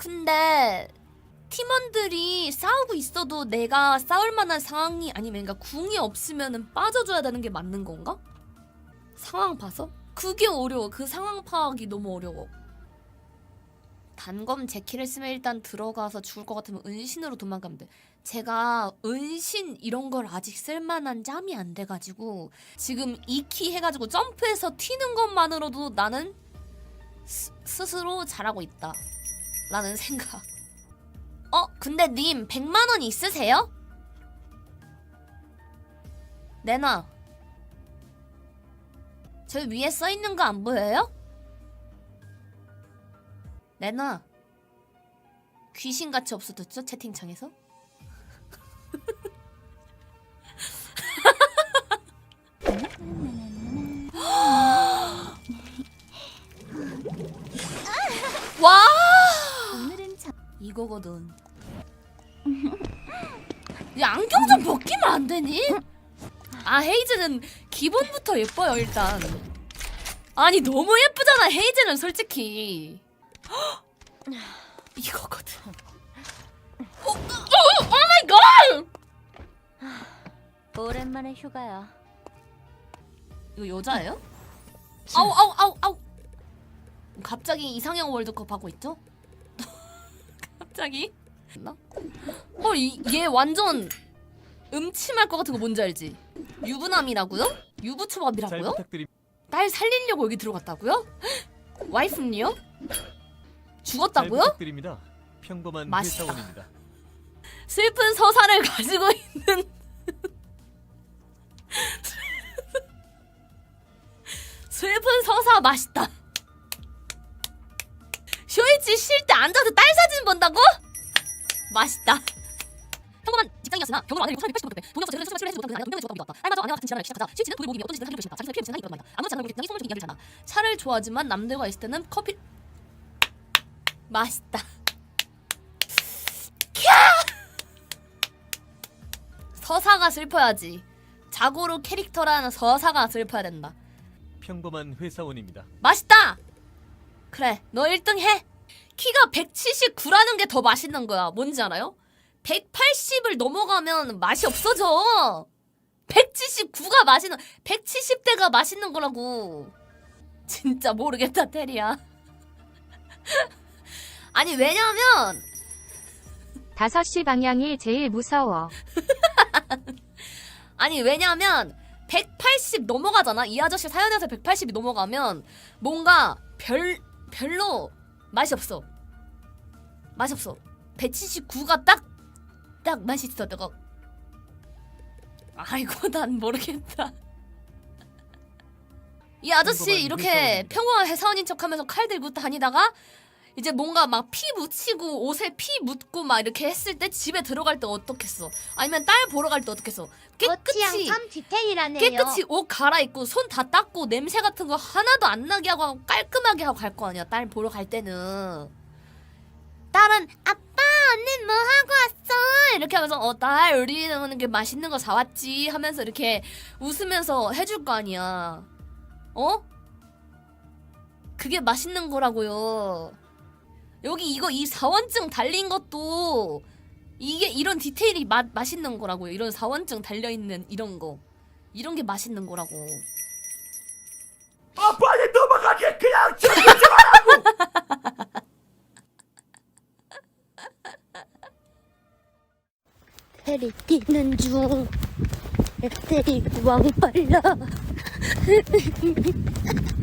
근데 팀원들이 싸우고 있어도 내가 싸울 만한 상황이 아니면 그러니까 궁이 없으면은 빠져줘야 되는 게 맞는 건가? 상황 봐서? 그게 어려워. 그 상황 파악이 너무 어려워. 단검 제키를 쓰면 일단 들어가서 죽을 것 같으면 은신으로 도망가면 돼. 제가 은신 이런 걸 아직 쓸만한 짬이 안 돼가지고 지금 2키 해가지고 점프해서 튀는 것만으로도 나는 스, 스스로 잘하고 있다. 라는 생각. 어, 근데 님 100만 원 있으세요? 내놔. 저 위에 써 있는 거 안 보여요? 내놔. 귀신같이 없어졌죠? 채팅창에서? 이거거든. 야 안경 좀 벗기면 안 되니? 아 헤이즈는 기본부터 예뻐요 일단. 아니 너무 예쁘잖아 헤이즈는 솔직히. 헉! 이거거든. 오, 오, 오 마이 갓! 오랜만에 휴가야. 이거 여자예요? 아우 아우 아우 아우. 갑자기 이상형 월드컵 하고 있죠? 갑자기? 나? 헐, 이, 얘 완전 음침할 것 같은 거 뭔지 알지? 유부남이라고요? 잘 유부초밥이라고요? 딸 살리려고 여기 들어갔다고요? 와이프는요? 잘 죽었다고요? 평범한 맛있다. 회사원입니다. 슬픈 서사를 가지고 있는 슬픈 서사 맛있다. 쇼이치 쉴때 앉아서 딸 사진 본다고? 맛있다. 평범한 직장인이었으나 경험 안을 못하는 80번 돈 없어 제대로 해주지 못한 그 나이가 운명을 좋았던 것이다. 알맞아 아내와 같은 지랄을 시작하자 실제는 돈을 모으기 위해 어떤 짓을 하는 것인가 자기 생각에 생각이 말이다. 아무렇지 않은 굉장히 소문적인 이야기를 하나 차를 좋아하지만 남들과 있을 때는 커피 맛있다. 서사가 슬퍼야지. 자고로 캐릭터라는 서사가 슬퍼야 된다. 평범한 회사원입니다. 맛있다. 그래, 너 1등 해. 키가 179라는 게 더 맛있는 거야. 뭔지 알아요? 180을 넘어가면 맛이 없어져. 179가 맛있는, 170대가 맛있는 거라고. 진짜 모르겠다, 테리야. 아니, 왜냐면, 5시 방향이 제일 무서워. 아니 왜냐면 180 넘어가잖아. 이 아저씨 사연에서 180이 넘어가면 뭔가 별 별로 맛이 없어. 맛이 없어. 179가 딱 딱 맛이 있어. 내가 아이고 난 모르겠다. 이 아저씨 이렇게. 평범한 회사원인 척하면서 칼 들고 다니다가 이제 뭔가 막 피 묻히고 옷에 피 묻고 막 이렇게 했을 때 집에 들어갈 때 어떻겠어? 아니면 딸 보러 갈 때 어떻겠어? 깨끗이 참 디테일하네요. 깨끗이 옷 갈아입고 손 다 닦고 냄새 같은 거 하나도 안 나게 하고 깔끔하게 하고 갈 거 아니야 딸 보러 갈 때는 딸은 아빠 언니 뭐 하고 왔어 이렇게 하면서 어딸 우리는 게 맛있는 거 사왔지 하면서 이렇게 웃으면서 해줄 거 아니야 어? 그게 맛있는 거라고요 여기 이거 이 사원증 달린 것도 이게 이런 디테일이 맛 맛있는 거라고요. 이런 사원증 달려 있는 이런 거. 이런 게 맛있는 거라고. 아 빨리 넘어가게 그냥 좀. 테리 뛰는 중. 테리 왕 빨라.